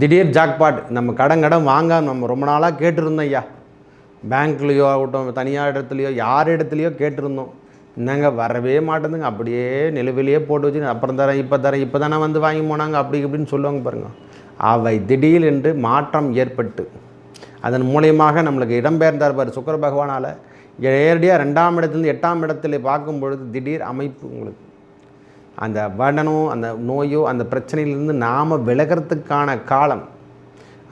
திடீர் ஜாக்பாட் நம்ம கடன் கடன் வாங்க நம்ம ரொம்ப நாளாக கேட்டிருந்தோம் ஐயா. பேங்க்லேயோ ஆகட்டும் தனியார் இடத்துலையோ யார் இடத்துலையோ கேட்டிருந்தோம். என்னங்க வரவே மாட்டேங்குதுங்க. அப்படியே நிலுவிலேயே போட்டு வச்சு அப்புறம் தரேன் இப்போ தரேன் இப்போ தானே வந்து வாங்கி போனாங்க அப்படி இப்படின்னு சொல்லுவாங்க பாருங்கள் அவை திடீர் என்று மாற்றம் ஏற்பட்டு அதன் மூலியமாக நம்மளுக்கு இடம்பெயர்ந்தார் பார் சுக்கர பகவானால். நேரடியாக ரெண்டாம் இடத்துலேருந்து எட்டாம் இடத்துல பார்க்கும் பொழுது திடீர் அமைப்பு உங்களுக்கு அந்த வடனோ அந்த நோயோ அந்த பிரச்சனையிலிருந்து நாம் விலகிறதுக்கான காலம்.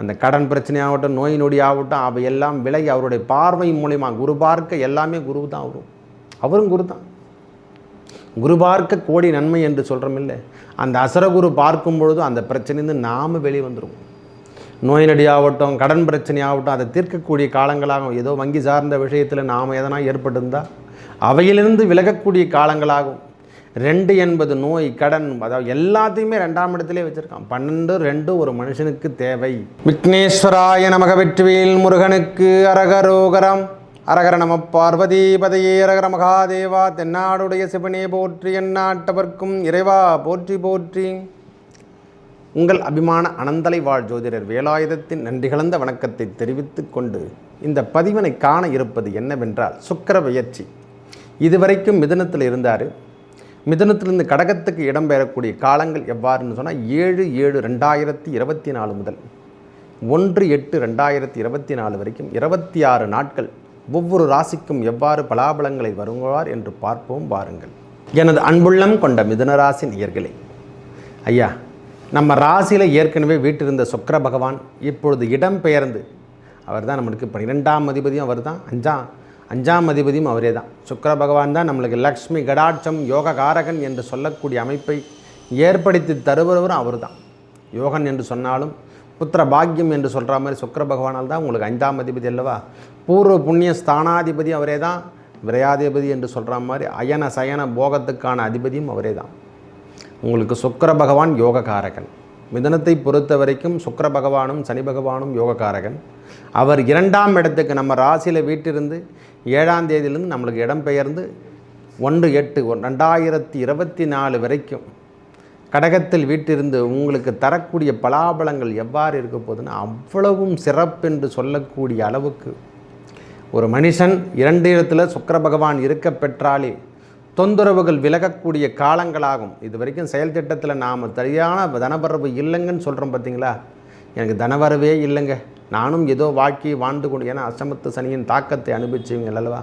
அந்த கடன் பிரச்சனையாகட்டும் நோய் நொடி ஆகட்டும் அவை எல்லாம் விலகி அவருடைய பார்வை மூலிமா குரு பார்க்க எல்லாமே குரு தான் வரும் அவரும் குரு தான். குரு பார்க்க கோடி நன்மை என்று சொல்கிறோம் இல்லை அந்த அசரகுரு பார்க்கும் பொழுது அந்த பிரச்சனையிலிருந்து நாம் வெளியே நோய் நொடி ஆகட்டும் கடன் பிரச்சனை ஆகட்டும் அதை தீர்க்கக்கூடிய காலங்களாகும் ஏதோ வங்கி சார்ந்த விஷயத்தில் நாம் எதனா ஏற்பட்டிருந்தால் அவையிலிருந்து விலகக்கூடிய காலங்களாகும். ரெண்டு என்பது நோய் கடன். அதாவது எல்லாத்தையுமே ரெண்டாம் இடத்திலே வச்சுருக்கான். பன்னெண்டு ரெண்டு ஒரு மனுஷனுக்கு தேவை. விக்னேஸ்வராய நமக வெற்றிவேல் முருகனுக்கு அரகரோகரம். அரகர நம பார்வதி பதையே அரகர மகாதேவா தென்னாடுடைய சிவனே போற்றி எந்நாட்டவர்க்கும் இறைவா போற்றி போற்றி. உங்கள் அபிமான அனந்தலை வாழ் ஜோதிடர் வேலாயுதத்தின் நன்றி கலந்த வணக்கத்தை தெரிவித்து கொண்டு இந்த பதிவினை காண இருப்பது என்னவென்றால் சுக்கர பெயர்ச்சி இதுவரைக்கும் மிதனத்தில் இருந்தார். மிதனத்திலிருந்து கடகத்துக்கு இடம்பெறக்கூடிய காலங்கள் எவ்வாறுன்னு சொன்னால் ஏழு ஏழு ரெண்டாயிரத்தி இருபத்தி நாலு முதல் ஒன்று எட்டு ரெண்டாயிரத்தி இருபத்தி நாலு வரைக்கும் இருபத்தி ஆறு நாட்கள் ஒவ்வொரு ராசிக்கும் எவ்வாறு பலாபலங்களை வருவார் என்று பார்ப்போம் வாருங்கள். எனது அன்புள்ளம் கொண்ட மிதுனராசி நேயர்களே ஐயா நம்ம ராசியில் ஏற்கனவே வீட்டிருந்த சுக்கர பகவான் இப்பொழுது இடம் பெயர்ந்து அவர் தான் நம்மளுக்கு பன்னிரெண்டாம் அதிபதியும் அவர் தான் அஞ்சாம் அஞ்சாம் அதிபதியும் அவரே தான் சுக்கர பகவான் தான் நம்மளுக்கு லக்ஷ்மி கடாட்சம் யோக காரகன் என்று சொல்லக்கூடிய அமைப்பை ஏற்படுத்தி தருபவரும் அவர் தான் யோகன் என்று சொன்னாலும் புத்திர பாக்கியம் என்று சொல்கிற மாதிரி சுக்கர பகவானால் தான் உங்களுக்கு ஐந்தாம் அதிபதி அல்லவா? பூர்வ புண்ணிய ஸ்தானாதிபதி அவரே தான் விரையாதிபதி என்று சொல்கிற மாதிரி அயன சயன போகத்துக்கான அதிபதியும் அவரே தான் உங்களுக்கு சுக்கிர பகவான் யோககாரகன். மிதனத்தை பொறுத்த வரைக்கும் சுக்கிர பகவானும் சனி பகவானும் யோககாரகன் அவர் இரண்டாம் இடத்துக்கு நம்ம ராசியில் வீட்டிருந்து ஏழாம் தேதியிலிருந்து நம்மளுக்கு இடம் பெயர்ந்து ஒன்று எட்டு ஒன் ரெண்டாயிரத்தி இருபத்தி நாலு வரைக்கும் கடகத்தில் வீட்டிருந்து உங்களுக்கு தரக்கூடிய பலாபலங்கள் எவ்வாறு இருக்க போகுதுன்னா அவ்வளவும் சிறப்பென்று சொல்லக்கூடிய அளவுக்கு ஒரு மனுஷன் இரண்டு இடத்துல சுக்கிர பகவான் இருக்க பெற்றாலே தொந்தரவுகள் விலகக்கூடிய காலங்களாகும். இது வரைக்கும் செயல் திட்டத்தில் நாம் சரியான தனவரவு இல்லைங்கன்னு சொல்கிறோம் பார்த்தீங்களா எனக்கு தனவரவே இல்லைங்க. நானும் ஏதோ வாக்கி வாழ்ந்து கொண்டு ஏன்னா அசமத்து சனியின் தாக்கத்தை அனுபவிச்சவங்க அல்லவா?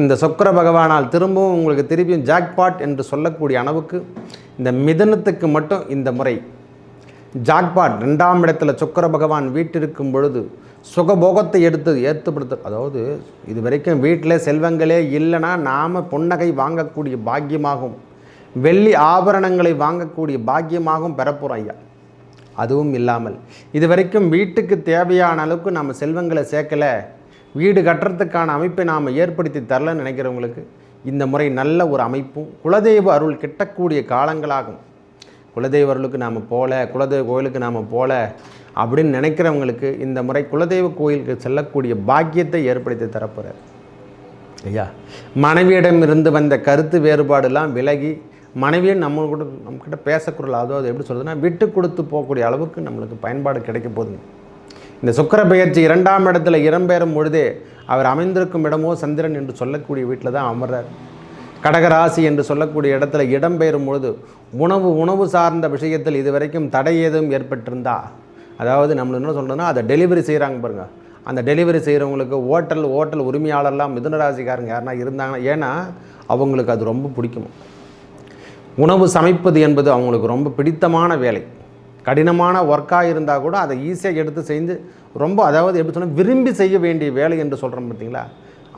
இந்த சுக்கிர பகவானால் திரும்பவும் உங்களுக்கு திரும்பியும் ஜாக்பாட் என்று சொல்லக்கூடிய அளவுக்கு இந்த மிதனத்துக்கு மட்டும் இந்த முறை ஜாக்பாட் ரெண்டாம் இடத்துல சுக்கிர பகவான் வீட்டிருக்கும் பொழுது சுகபோகத்தை எடுத்து ஏற்றுப்படுத்த அதாவது இது வரைக்கும் வீட்டில் செல்வங்களே இல்லைன்னா நாம் பொன்னகை வாங்கக்கூடிய பாக்கியமாகும். வெள்ளி ஆபரணங்களை வாங்கக்கூடிய பாக்கியமாகவும் பெறப்போகிறோம் ஐயா. அதுவும் இல்லாமல் இது வரைக்கும் வீட்டுக்கு தேவையான அளவுக்கு நம்ம செல்வங்களை சேர்க்கலை. வீடு கட்டுறதுக்கான அமைப்பை நாம் ஏற்படுத்தி தரலன்னு நினைக்கிறவங்களுக்கு இந்த முறை நல்ல ஒரு அமைப்பும் குலதெய்வ அருள் கிட்டக்கூடிய காலங்களாகும். குலதெய்வ அருளுக்கு நாம் போகல குலதெய்வ கோயிலுக்கு நாம் போகல அப்படின்னு நினைக்கிறவங்களுக்கு இந்த முறை குலதெய்வ கோயிலுக்கு செல்லக்கூடிய பாக்கியத்தை ஏற்படுத்தி தரப்போகிறார் ஐயா மனைவியிடம் இருந்து வந்த கருத்து வேறுபாடுலாம் விலகி மனைவியை நம்ம கூட நம்மக்கிட்ட அதோ அது எப்படி சொல்கிறதுனா விட்டு கொடுத்து போகக்கூடிய அளவுக்கு நம்மளுக்கு பயன்பாடு கிடைக்க போதுங்க இந்த சுக்கர பெயர்ச்சி இரண்டாம் இடத்துல இடம்பெறும் பொழுதே அவர் அமைந்திருக்கும் இடமோ சந்திரன் என்று சொல்லக்கூடிய வீட்டில் தான் அமர்றார். கடகராசி என்று சொல்லக்கூடிய இடத்துல இடம்பெயரும் பொழுது உணவு உணவு சார்ந்த விஷயத்தில் இதுவரைக்கும் தடை ஏதும் ஏற்பட்டிருந்தா? அதாவது நம்ம என்ன சொல்கிறோன்னா அதை டெலிவரி செய்கிறாங்க பாருங்க. அந்த டெலிவரி செய்கிறவங்களுக்கு ஹோட்டல் ஹோட்டல் உரிமையாளர்லாம் மிதுனராசிக்காரங்க யாருனா யாருன்னா இருந்தாங்கன்னா ஏன்னா அவங்களுக்கு அது ரொம்ப பிடிக்கும். உணவு சமைப்பது என்பது அவங்களுக்கு ரொம்ப பிடித்தமான வேலை. கடினமான ஒர்க்காக இருந்தால் கூட அதை ஈஸியாக எடுத்து செய்து ரொம்ப அதாவது எப்படி சொன்னால் விரும்பி செய்ய வேண்டிய வேலை என்று சொல்கிறோம் பார்த்தீங்களா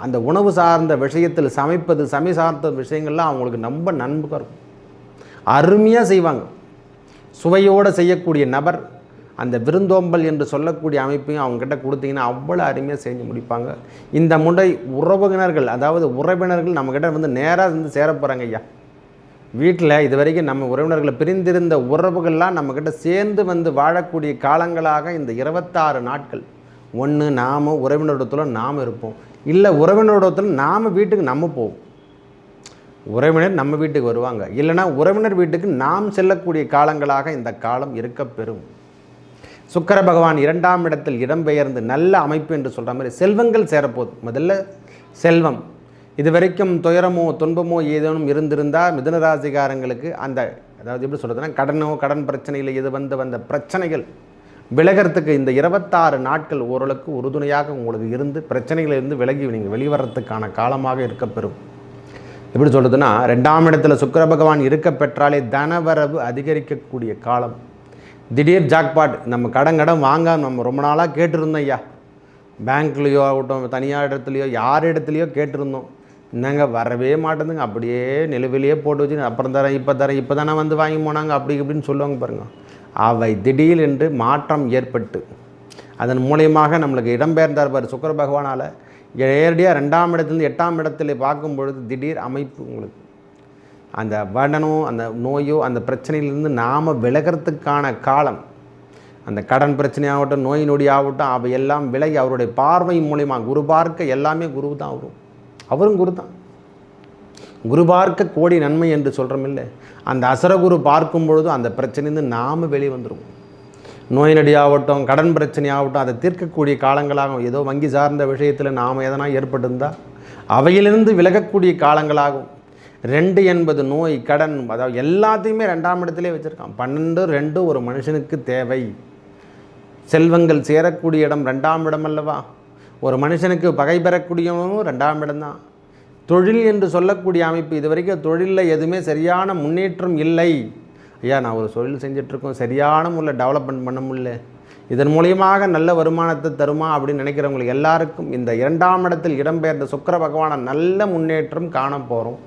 அந்த உணவு சார்ந்த விஷயத்தில் சமைப்பது சமை சார்ந்த விஷயங்கள்லாம் அவங்களுக்கு ரொம்ப நண்புக்காக இருக்கும். அருமையாக செய்வாங்க. சுவையோடு செய்யக்கூடிய நபர் அந்த விருந்தோம்பல் என்று சொல்லக்கூடிய அமைப்பையும் அவங்ககிட்ட கொடுத்தீங்கன்னா அவ்வளோ அருமையாக செஞ்சு முடிப்பாங்க. இந்த முறை உறவினர்கள் அதாவது உறவினர்கள் நம்மக்கிட்ட வந்து நேராக வந்து சேர போகிறாங்க ஐயா. வீட்டில் இது வரைக்கும் நம்ம உறவினர்களை பிரிந்திருந்த உறவுகள்லாம் நம்மக்கிட்ட சேர்ந்து வந்து வாழக்கூடிய காலங்களாக இந்த இருபத்தாறு நாட்கள். ஒன்று நாம் உறவினரிடத்துல நாம் இருப்போம். இல்லை உறவினரோடத்தில் நாம் வீட்டுக்கு நம்ம போவோம். உறவினர் நம்ம வீட்டுக்கு வருவாங்க. இல்லைன்னா உறவினர் வீட்டுக்கு நாம் செல்லக்கூடிய காலங்களாக இந்த காலம் இருக்க பெறும். சுக்கர பகவான் இரண்டாம் இடத்தில் இடம்பெயர்ந்து நல்ல அமைப்பு என்று சொல்கிற மாதிரி செல்வங்கள் சேரப்போகுது. முதல்ல செல்வம். இது வரைக்கும் துயரமோ துன்பமோ ஏதேனும் இருந்திருந்தால் மிதுனராசிகாரங்களுக்கு அந்த அதாவது எப்படி சொல்கிறதுனா கடனோ கடன் பிரச்சனையில் இது வந்து வந்த பிரச்சனைகள். விலகிறதுக்கு இந்த இருபத்தாறு நாட்கள் ஓரளவுக்கு உறுதுணையாக உங்களுக்கு இருந்து பிரச்சனைகளிலிருந்து விலகி நீங்கள் வெளிவரத்துக்கான காலமாக இருக்கப்பெறும். எப்படி சொல்கிறதுனா ரெண்டாம் இடத்துல சுக்கர பகவான் இருக்க பெற்றாலே தனவரவு அதிகரிக்கக்கூடிய காலம். திடீர் ஜாக்பாட் நம்ம கடன் கடன் வாங்க நம்ம ரொம்ப நாளாக கேட்டிருந்தோம் ஐயா. பேங்க்லேயோ ஆகட்டும் தனியார் இடத்துலையோ யார் இடத்துலையோ கேட்டிருந்தோம். என்னங்க வரவே மாட்டேங்குதுங்க. அப்படியே நிலுவிலேயே போட்டு வச்சு அப்புறம் தரேன் இப்போ தரேன் இப்போ தானே வந்து வாங்கி போனாங்க அப்படி இப்படின்னு சொல்லுவாங்க பாருங்கள் அவை திடீர் என்று மாற்றம் ஏற்பட்டு அதன் மூலியமாக நம்மளுக்கு இடம்பெயர்ந்தார் பார் சுக்கர பகவானால். நேரடியாக ரெண்டாம் இடத்துலேருந்து எட்டாம் இடத்துல பார்க்கும் பொழுது திடீர் அமைப்பு உங்களுக்கு. அந்த வடனோ அந்த நோயோ அந்த பிரச்சனையிலிருந்து நாம் விலகிறதுக்கான காலம். அந்த கடன் பிரச்சனையாகட்டும் நோய் நொடி ஆகட்டும் அவை எல்லாம் விலகி அவருடைய பார்வை மூலிமா குரு பார்க்க எல்லாமே குரு தான் வரும் அவரும் குரு தான் குரு பார்க்க கோடி நன்மை என்று சொல்கிறோம் இல்லை அந்த அசரகுரு பார்க்கும் பொழுது அந்த பிரச்சனையிருந்து நாம் வெளிவந்துடும் நோய் நடியாகட்டும் கடன் பிரச்சனையாகட்டும் அதை தீர்க்கக்கூடிய காலங்களாகும் ஏதோ வங்கி சார்ந்த விஷயத்தில் நாம் எதனா ஏற்பட்டிருந்தால் அவையிலிருந்து விலகக்கூடிய காலங்களாகும் ரெண்டு என்பது நோய் கடன் அதாவது எல்லாத்தையுமே ரெண்டாம் இடத்துலேயே வச்சுருக்கான். பன்னெண்டு ரெண்டு ஒரு மனுஷனுக்கு தேவை. செல்வங்கள் சேரக்கூடிய இடம் ரெண்டாம் இடம் அல்லவா? ஒரு மனுஷனுக்கு பகை பெறக்கூடியவனும் ரெண்டாம் இடம்தான் தொழில் என்று சொல்லக்கூடிய அமைப்பு இது வரைக்கும் தொழிலில் எதுவுமே சரியான முன்னேற்றம் இல்லை. ஐயா நான் ஒரு தொழில் செஞ்சிட்ருக்கோம். சரியான முறையில் டெவலப்மெண்ட் பண்ண முடியல. இதன் மூலியமாக நல்ல வருமானத்தை தருமா அப்படின்னு நினைக்கிறவங்களுக்கு எல்லாருக்கும் இந்த இரண்டாம் இடத்தில் இடம்பெயர்ந்த சுக்கர பகவான நல்ல முன்னேற்றம் காண போகிறோம்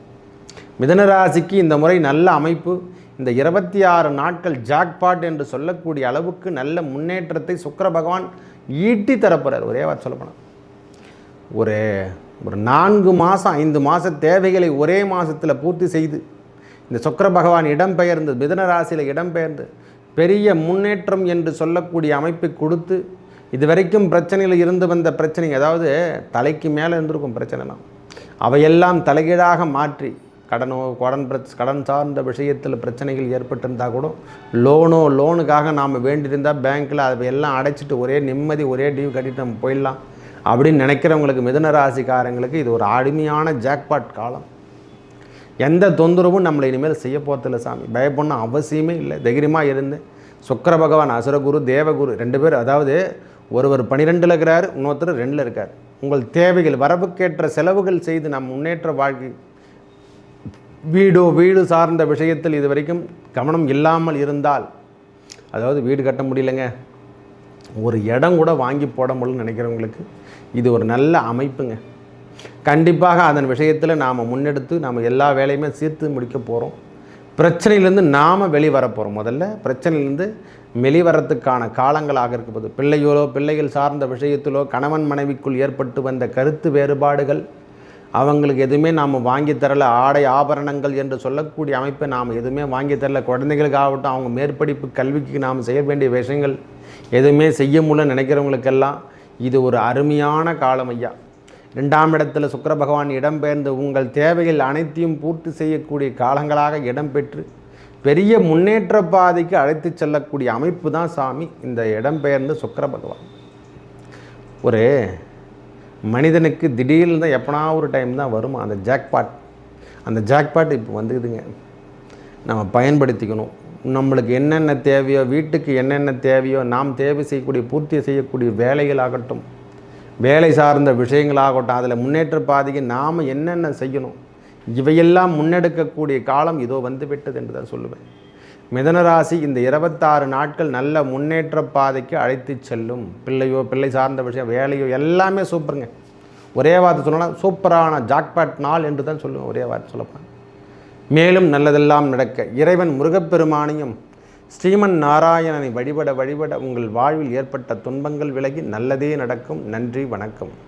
மிதனராசிக்கு இந்த முறை நல்ல அமைப்பு. இந்த இருபத்தி ஆறு நாட்கள் ஜாக்பாட் என்று சொல்லக்கூடிய அளவுக்கு நல்ல முன்னேற்றத்தை சுக்கர பகவான் ஈட்டி தரப்போகிறார் ஒரே வார்த்தை சொல்லப்போனால் ஒரு ஒரு நான்கு மாதம் ஐந்து மாத தேவைகளை ஒரே மாதத்தில் பூர்த்தி செய்து இந்த சுக்கர பகவான் இடம்பெயர்ந்து மிதன ராசியில் இடம்பெயர்ந்து பெரிய முன்னேற்றம் என்று சொல்லக்கூடிய அமைப்பை கொடுத்து இது வரைக்கும் பிரச்சனையில் இருந்து வந்த பிரச்சனை அதாவது தலைக்கு மேலே இருந்திருக்கும் பிரச்சனைலாம். அவையெல்லாம் தலைகீழாக மாற்றி கடனோ கடன் பிரச் கடன் சார்ந்த விஷயத்தில் பிரச்சனைகள் ஏற்பட்டிருந்தால் கூட லோனோ லோனுக்காக நாம் வேண்டியிருந்தால் பேங்க்கில் அதை எல்லாம் அடைச்சிட்டு ஒரே நிம்மதி ஒரே டியூ கட்டிட்டு நம்ம போயிடலாம். அப்படின்னு நினைக்கிறவங்களுக்கு மிதுன ராசிக்காரங்களுக்கு இது ஒரு அருமையான ஜாக்பாட் காலம். எந்த தொந்தரவும் நம்மளை இனிமேல் செய்ய போகிறதில்ல சாமி. பயப்படணும் அவசியமே இல்லை. தைரியமாக இருந்து. சுக்கர பகவான் அசுரகுரு தேவகுரு ரெண்டு பேர் அதாவது ஒருவர் பனிரெண்டில் இருக்கிறார் இன்னொருத்தர் ரெண்டில் இருக்கார். உங்கள் தேவைகள் வரவுக்கேற்ற செலவுகள் செய்து நம் முன்னேற்ற வாழ்க்கை வீடோ வீடு சார்ந்த விஷயத்தில் இது வரைக்கும் கவனம் இல்லாமல் இருந்தால் அதாவது வீடு கட்ட முடியலைங்க. ஒரு இடம் கூட வாங்கி போட முடியலன்னு நினைக்கிறவங்களுக்கு இது ஒரு நல்ல அமைப்புங்க. கண்டிப்பாக அதன் விஷயத்தில் நாம் முன்னெடுத்து நாம் எல்லா வேலையுமே சீர்த்து முடிக்க போகிறோம் பிரச்சனையிலேருந்து நாம் வெளிவர போகிறோம் முதல்ல பிரச்சனையிலேருந்து வெளிவரத்துக்கான காலங்களாக இருக்கப்போது பிள்ளைகளோ பிள்ளைகள் சார்ந்த விஷயத்திலோ கணவன் மனைவிக்குள் ஏற்பட்டு வந்த கருத்து வேறுபாடுகள் அவங்களுக்கு எதுவுமே நாம் வாங்கி தரல ஆடை ஆபரணங்கள் என்று சொல்லக்கூடிய அமைப்பை நாம் எதுவுமே வாங்கி தரல குழந்தைகளுக்காகட்டும் அவங்க மேற்படிப்பு கல்விக்கு நாம் செய்ய வேண்டிய விஷயங்கள் எதுவுமே செய்ய முடியல நினைக்கிறவங்களுக்கெல்லாம் இது ஒரு அருமையான காலம் ஐயா. ரெண்டாம் இடத்துல சுக்கர பகவான் இடம்பெயர்ந்து உங்கள் தேவைகள் அனைத்தையும் பூர்த்தி செய்யக்கூடிய காலங்களாக இடம்பெற்று பெரிய முன்னேற்ற பாதைக்கு அழைத்து செல்லக்கூடிய அமைப்பு தான் சாமி. இந்த இடம்பெயர்ந்த சுக்கர பகவான். ஒரு மனிதனுக்கு திடீர்னு தான் எப்பனா ஒரு டைம் தான் வரும்? அந்த ஜாக்பாட் அந்த ஜாக்பாட் இப்போ வந்துக்குதுங்க. நம்ம பயன்படுத்திக்கணும். நம்மளுக்கு என்னென்ன தேவையோ வீட்டுக்கு என்னென்ன தேவையோ நாம் தேவை செய்யக்கூடிய பூர்த்தி செய்யக்கூடிய வேலைகள் ஆகட்டும் வேலை சார்ந்த விஷயங்களாகட்டும் அதில் முன்னேற்ற பாதைக்கு நாம் என்னென்ன செய்யணும் இவையெல்லாம் முன்னெடுக்கக்கூடிய காலம் இதோ வந்துவிட்டது என்று தான் சொல்லுவேன். மிதனராசி இந்த இருபத்தாறு நாட்கள் நல்ல முன்னேற்ற பாதைக்கு அழைத்து செல்லும். பிள்ளையோ பிள்ளை சார்ந்த விஷயம் வேலையோ எல்லாமே சூப்பருங்க. ஒரே வார்த்தை சொல்லலாம் சூப்பரான ஜாக்பாட் நாள் என்று தான் சொல்லுவேன் ஒரே வார்த்தை சொல்லப்போனால். மேலும் நல்லதெல்லாம் நடக்க இறைவன் முருகப்பெருமானையும் ஸ்ரீமன் நாராயணனை வழிபட வழிபட உங்கள் வாழ்வில் ஏற்பட்ட துன்பங்கள் விலகி நல்லதே நடக்கும். நன்றி வணக்கம்.